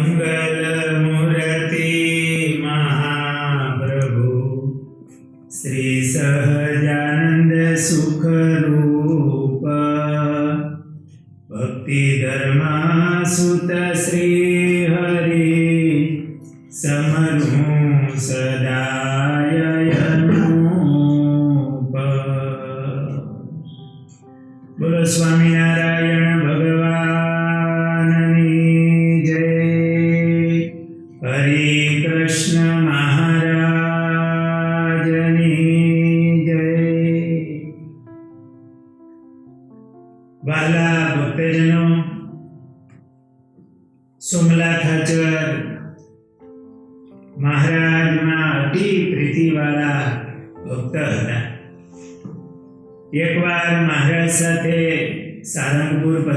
મંગલમૂર્તિ મહાપ્રભુ શ્રી સહજાનંદ સુખરૂપ ભક્તિ ધર્મા સુત શ્રી હરિ સમરું સદાય. બોલો સ્વામિનારાયણ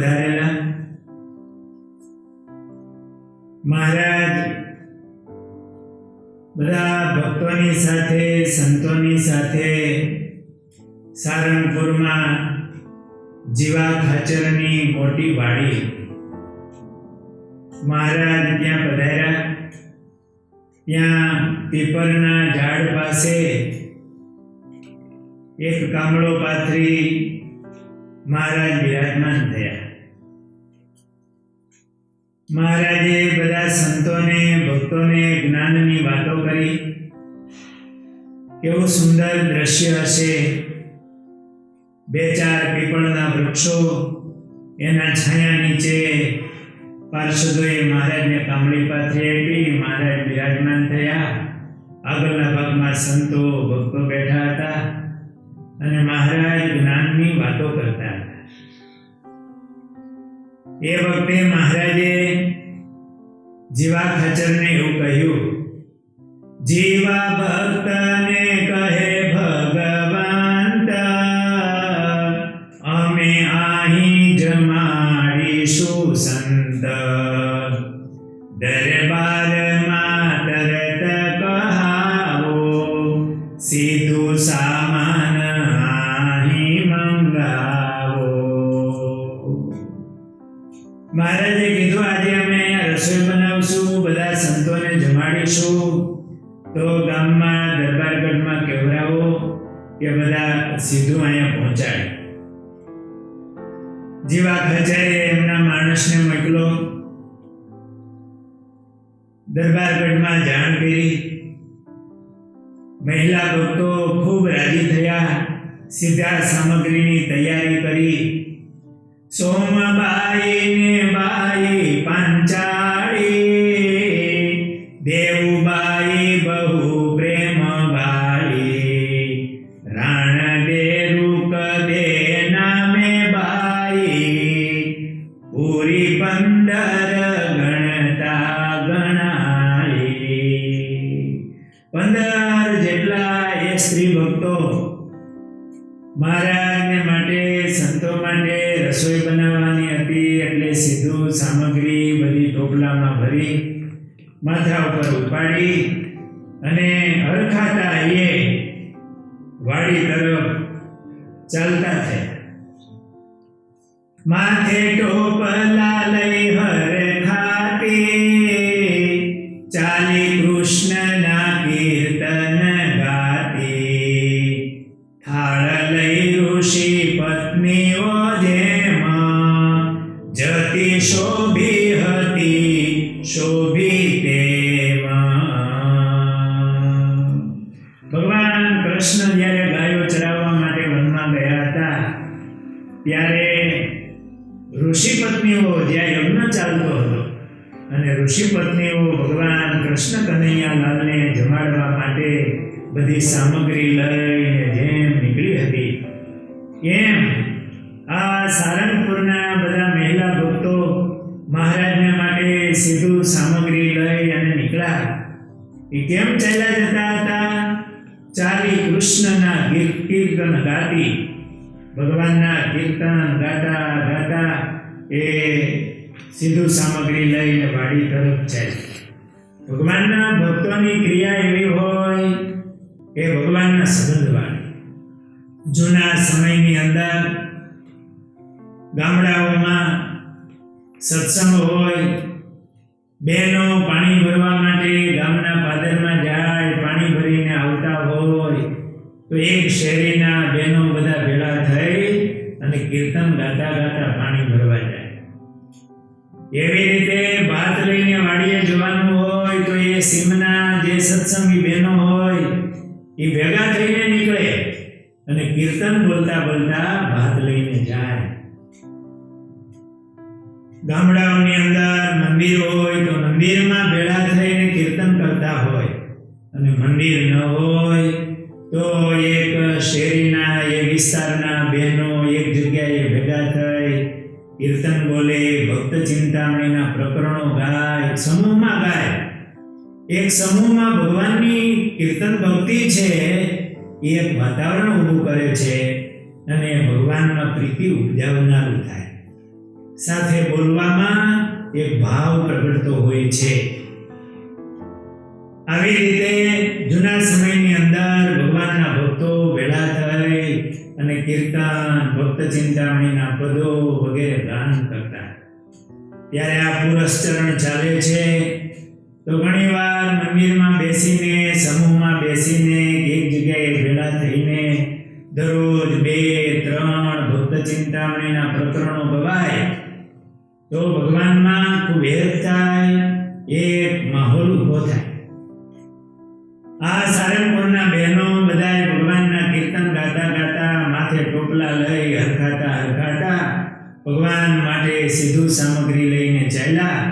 પધારેલા મહારાજ, બધા ભક્તોની સાથે, સંતોની સાથે સારંગપુરમાં જીવા ખાચરની મોટી વાડી. મહારાજ ત્યાં પધાર્યા. ત્યાં પીપળના ઝાડ પાસે એક કામળો પાથરી મહારાજ બિરાજમાન થયા. મહારાજે બધા સંતોને, ભક્તોને, જ્ઞાનની વાતો કરી. કેવું સુંદર દ્રશ્ય હશે. બે ચાર પીપળના વૃક્ષો એના છાયા નીચે પાર્ષદોએ મહારાજને કામળી પાથરી આપી મહારાજ બિરાજમાન થયા. આગળના ભાગમાં સંતો, ભક્તો બેઠા હતા અને મહારાજ જ્ઞાનની વાતો કરતા હતા. એ વખતે મહારાજે જીવા ખચરને એવું કહ્યું જીવા ભક્તને દરબારગઢમાં કેવડાવો કે બધા સીધું અહીંયા પહોંચાડે. જીવા ખજાએ એમના માણસને મોકલો દરબારગઢમાં જાણ કરી, મહિલા ભક્તો ખૂબ રાજી થયા, સીધા સામગ્રીની તૈયારી કરી. સોમબાઈ ને બાઈ પાંચાળી Nara. માથે ટોપલા લઈ હર પત્નીઓ જ્યાં યજ્ઞ ચાલતો હતો. અને ઋષિ ભગવાન કૃષ્ણ કનૈયાલાલને જમાડવા માટે બધી સામગ્રી લઈને જેમ નીકળી હતી. એમ આ સારંગપુરના બધા મહિલા ભક્તો મહારાજને માટે સીધું સામગ્રી લઈ અને નીકળ્યા. એ કેમ ચાલ્યા જતા હતા? ચાલી કૃષ્ણના કીર્તન ગાતી. ભગવાનના કીર્તન ગાતા ગાતા. એ સીધું સામગ્રી લઈને વાડી તરફ જાય. ભગવાનના ભક્તોની ક્રિયા એવી હોય એ ભગવાનના સંબંધવાળી જૂના સમયની અંદર ગામડાઓમાં સત્સંગ હોય બહેનો પાણી ભરવા માટે ગામના પાદરમાં જાય, પાણી ભરીને આવતા હોય, તો એક શેરીના બહેનો બધા ભેળા થઈ અને કીર્તન ગાતા ગાતા પાણી ભરવા જાય. એવી રીતે ભાત લઈને વાડીએ જવાનું હોય તો એ સીમના જે સત્સંગી બહેનો હોય, એ ભેગા થઈને નીકળે અને કીર્તન બોલતા બોલતા ભાત લઈને જાય. ગામડાઓની અંદર મંદિર હોય તો મંદિરમાં ભેળા થઈને કીર્તન કરતા હોય અને મંદિર ન હોય તો એક શેરીના, એક વિસ્તારના બહેનો એક જગ્યાએ કીર્તન બોલે, ભક્ત ચિંતામણીના પ્રકરણો ગાય, સમૂહમાં ગાય. એક સમૂહમાં ભગવાનની કીર્તન ભક્તિ છે, એ એક વાતાવરણ ઊભું કરે છે અને ભગવાનમાં પ્રીતિ ઉપજાવનારું થાય. સાથે બોલવામાં એક ભાવ પ્રગટતો હોય છે. આવી રીતે જૂના સમયની અંદર ભગવાનના ભક્તો ભેળા થઈ અને કીર્તન, ભક્ત ચિંતામણીના પદો વગેરે ગાન કરતા. ત્યારે આ પુરસ્ચરણ ચાલે છે. તો ઘણીવાર મંદિરમાં બેસીને, સમૂહમાં બેસીને, એક જગ્યાએ ભેળા થઈને દરરોજ બે, ત્રણ ભક્ત ચિંતામણીના પ્રકરણો ગવાય, તો ભગવાનમાં ખૂબ હેત થાય, એક માહોલ ઊભો થાય. આ સારંગપુરના બહેનો બધાએ ભગવાનના કીર્તન ગાતા ગાતા માથે ટોપલા લઈ હરખાતા હરખાતા ભગવાન માટે સીધું સામગ્રી લઈને ચાલ્યા.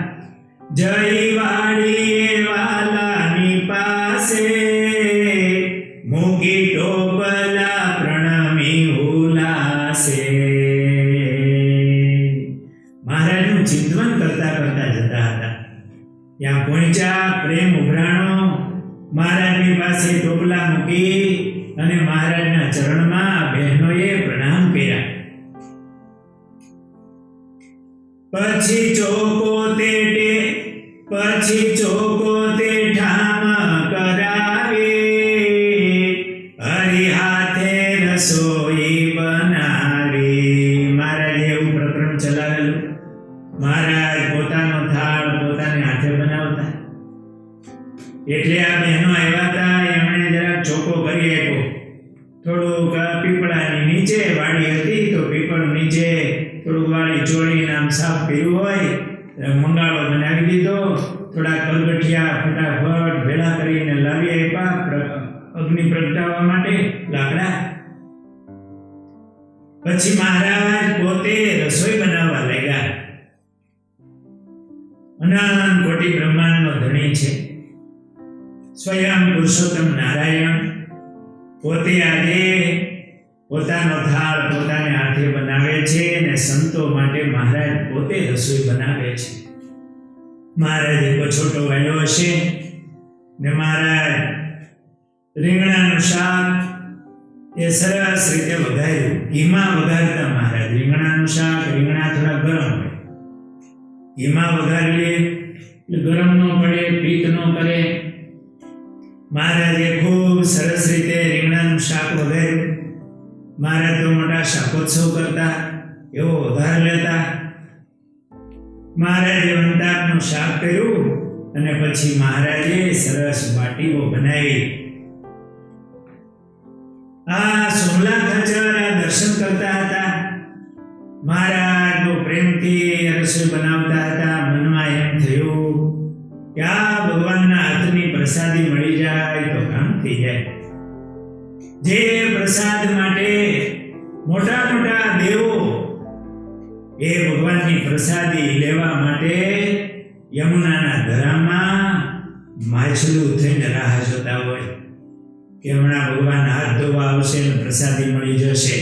જય વાડીએ વાલાની પાસે મૂકી ટોપલા પ્રણામી ઉલાસે મહારાજનું ચિંતન કરતા કરતા જતા હતા. ત્યાં પહોંચ્યા પ્રેમ ઉભરાણો મહારાજની પાસે ટોપલા મૂકી અને મહારાજના ચરણમાં બહેનોએ પ્રણામ કર્યા. પછી ચોકો તે પછી ચોકો તે ઠામ કરાવે. હરી હાથે રસોઈ બનાવી. મહારાજે એવું પ્રકરણ ચલાવેલું. મહારાજ પોતાનો થાળ પોતાને હાથે બનાવતા. એટલે આ બહેનો આવ્યા હતા, એમણે જરાક ચોખ્ખો કરી આપ્યો. થોડુંક પીપળાની નીચે વાડી હતી, તો પીપળ નીચે થોડુંક વાડી ચોળીને આમ સાફ કર્યું હોય મંગાળો બનાવી દીધો. થોડા કલગઠિયા ફટાફટ ભેળા કરીને લાવી આપ્યા અગ્નિ પ્રગટાવવા માટે લાકડા. પછી મહારાજ પોતે રસોઈ બનાવવા લાગ્યા. અનાન કોટી બ્રહ્માંડનો ધણી છે. સ્વયં પુરુષોત્તમ નારાયણ, પોતે આજે પોતાનો થાળ પોતાને હાથે બનાવે છે અને સંતો માટે મહારાજ પોતે રસોઈ બનાવે છે. મહારાજ એક છોટો વાળ્યો હશે ને મહારાજ રીંગણાનું શાક એ સરસ રીતે વઘાર્યું. ઘીમાં વઘારતા મહારાજ રીંગણાનું શાક, રીંગણા થોડા ગરમ હોય. ઘીમાં વઘારીએ ગરમ ન પડે પિત્ત ન કરે મહારાજે ખૂબ સરસ રીતે રીંગણાનું શાક વગેરે મહારાજ તો મોટા શાકોત્સવ કરતા, એવો વઘાર લેતા. મહારાજે વંતાકનું શાક કર્યું અને પછી મહારાજે સરસ વાટીઓ બનાવી. આ સોમલા ખાચર આ દર્શન કરતા હતા. મહારાજ બહુ પ્રેમથી રસોઈ બનાવતા હતા. મનમાં એમ થયું કે આ ભગવાનના હાથની પ્રસાદી મળી જાય તો કામ થઈ જાય. જે પ્રસાદ માટે મોટા મોટા દેવો એ ભગવાનની પ્રસાદી લેવા માટે યમુનાના ધરામાં માછલું થઈને રાહ જોતા હોય કે હમણાં ભગવાન હાથ ધોવા આવશે ને પ્રસાદી મળી જશે.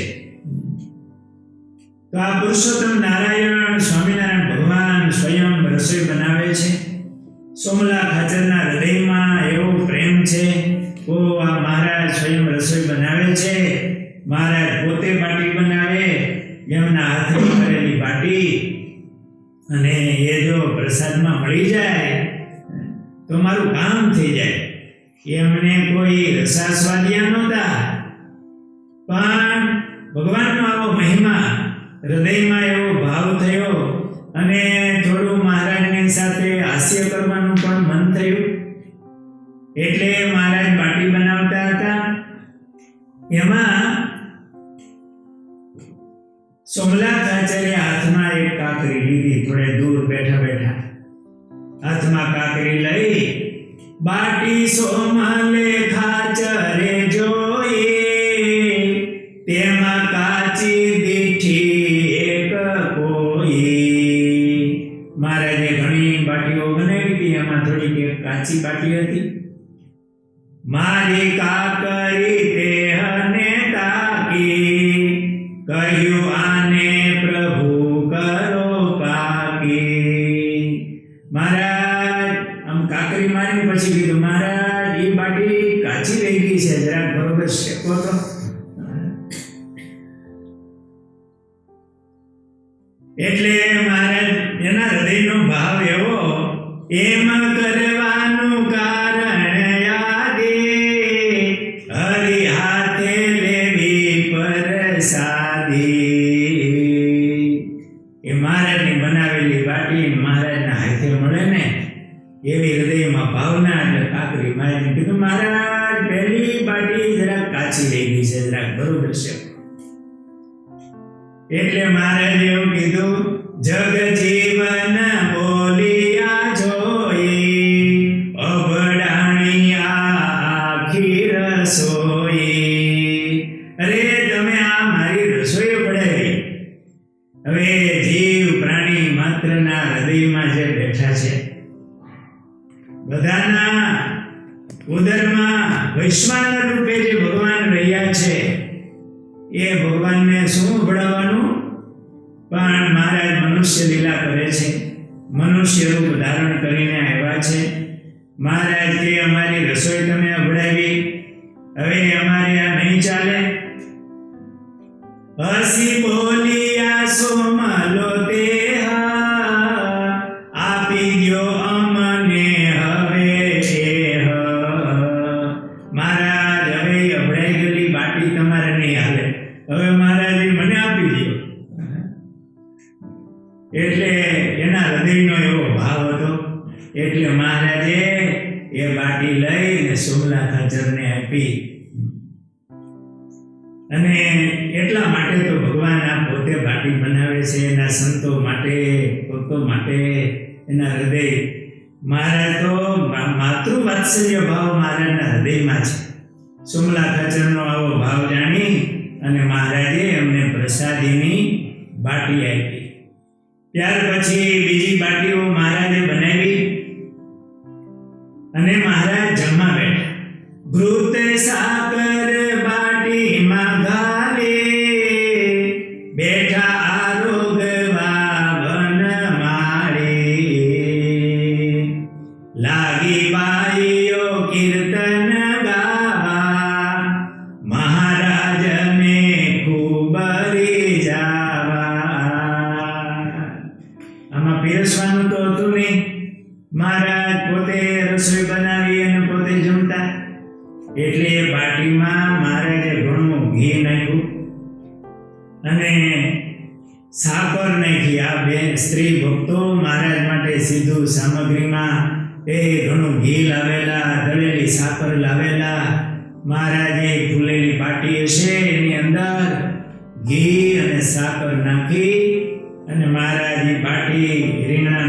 તો આ પુરુષોત્તમ નારાયણ સ્વામિનારાયણ ભગવાન સ્વયં રસોઈ બનાવે છે. સોમલા ખાચરના હૃદયમાં એવો પ્રેમ છે, ઓ આ મહારાજ સ્વયં રસોઈ બનાવે છે, મહારાજ પોતે બાટી બનાવે, એમના હાથની કરેલી બાટી, અને એ જો પ્રસાદમાં મળી જાય, તો મારું કામ થઈ જાય. એમને કોઈ રસાસ્વાદિયા નહોતા. પણ ભગવાનનો આવો મહિમા, હૃદયમાં એવો ભાવ થયો અને થોડું મહારાજની સાથે હાસ્ય કરવાનું પણ મન થયું. એટલે મહારાજ બાટી બનાવતા હતા. એમાં સોમનાથ આચાર્ય હાથમાં એક કાકરી લીધી. થોડે દૂર બેઠા બેઠા. હાથમાં કાકરી લઈ, બાટી સોમલે ખાચરે મહારાજ, આમ કાકરી મારી પછી કીધું, મહારાજ એ બાટી કાચી રહી ગઈ છે, જરાક બરોબર શેકો તો. એટલે મહારાજ, એના હૃદયનો ભાવ એવો, એમ કરવાનું એવી હૃદયમાં ભાવના એટલે કાકરી મહારાજે કીધું, મહારાજ, પહેલી બાટી જરાક કાચી રહી ગઈ છે, જરાક બરોબર છે. એટલે મહારાજે એવું કીધું જગ જીવન બોલિયા ઉદરમાં વૈશ્વાનર રૂપે જે ભગવાન રહ્યા છે, એ ભગવાનને શું ભણાવવાનું? પણ મહારાજ મનુષ્ય લીલા કરે છે. મનુષ્ય રૂપ ધારણ કરીને આવ્યા છે. મહારાજ કે, અમારી રસોઈ તમે અભડાવી. હવે અમારે આ નહીં ચાલે. હસી બોલિયા સોમલો મહારાજે એમને પ્રસાદીની બાટી આપી. ત્યાર પછી બીજી બાટીઓ મહારાજે બનાવી અને મહારાજ જમવા બેઠા. ઘૃત સાકર આમાં પીરસવાનું તો હતું નહીં. મહારાજ પોતે રસોઈ બનાવી અને પોતે જમતા. એટલે બાટીમાં મહારાજે ઘણું ઘી નાખ્યું. અને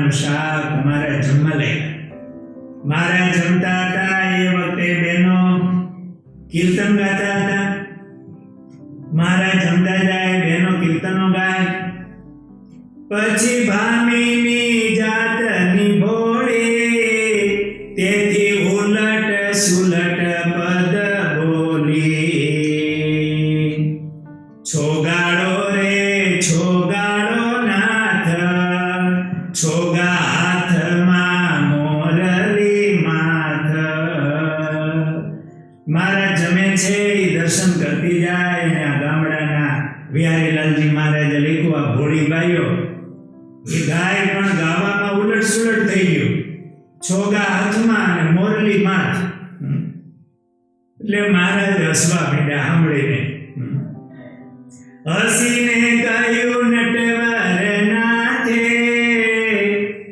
રીંગણાનું શાક મહારાજ જમવા મહારાજ જમતા હતા એ વખતે બહેનો કીર્તન ગાતા હતા. મારા જમતા જાય બહેનો કીર્તનો ગાય. પછી ભામીની મહારાજ જમે છે એ દર્શન કરતી જાય અને આ ગામડાના વિહારીલાલજી મહારાજે લખ્યું, આ ભોળી ગાયો એ ગાય પણ ગાવામાં ઉલટ સુલટ થઈ ગયું. છોગા હાથમાં અને મોરલી માથ. એટલે મહારાજ હસવા મીડ્યા સાંભળીને. હસીને ગાયો નટવર નાથે,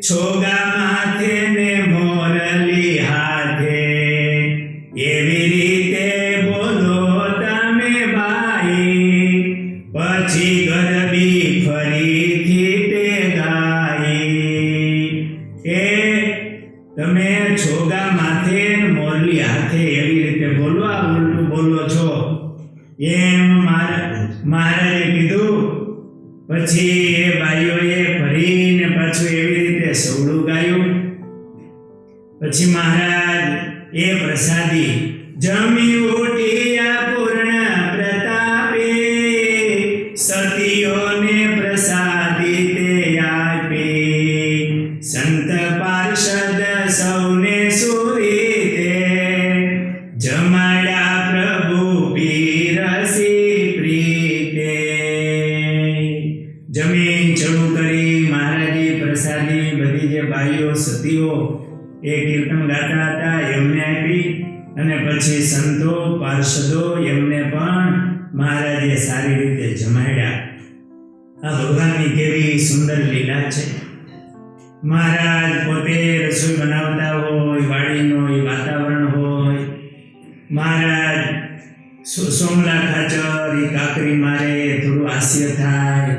છોગા માથે ને મોરલી હાથે. એવી રીતે આ ભગવાનની કેવી સુંદર લીલા છે. મહારાજ પોતે રસોઈ બનાવતા હોય, વાડીનો એ વાતાવરણ હોય. મહારાજ સોમલા ખાચર, એ કાકરી મારે થોડું હાસ્ય થાય.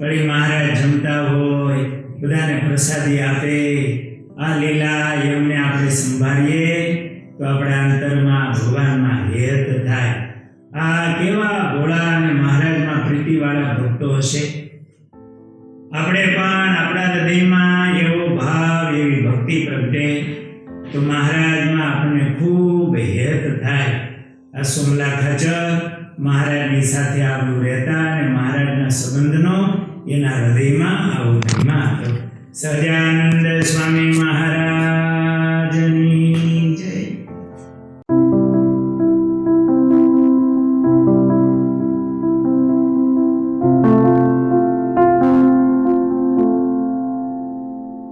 વળી મહારાજ જમતા હોય, બધાને પ્રસાદી આપે. આ લીલા એમને આપણે સંભાળીએ તો આપણા અંતરમાં ભગવાનમાં હેત થાય. આ કેવા ભોળા અને મહારાજમાં પ્રીતિવાળા ભક્તો હશે? આપણે પણ આપણા હૃદયમાં એવો ભાવ, એવી ભક્તિ પ્રગટે તો મહારાજમાં આપણને ખૂબ હેત થાય. આ સોમલા ખચર મહારાજની સાથે આવું રહેતા અને મહારાજના સંબંધનો એના હૃદયમાં આવો મહિમા હતો સહજાનંદ સ્વામી મહારાજ.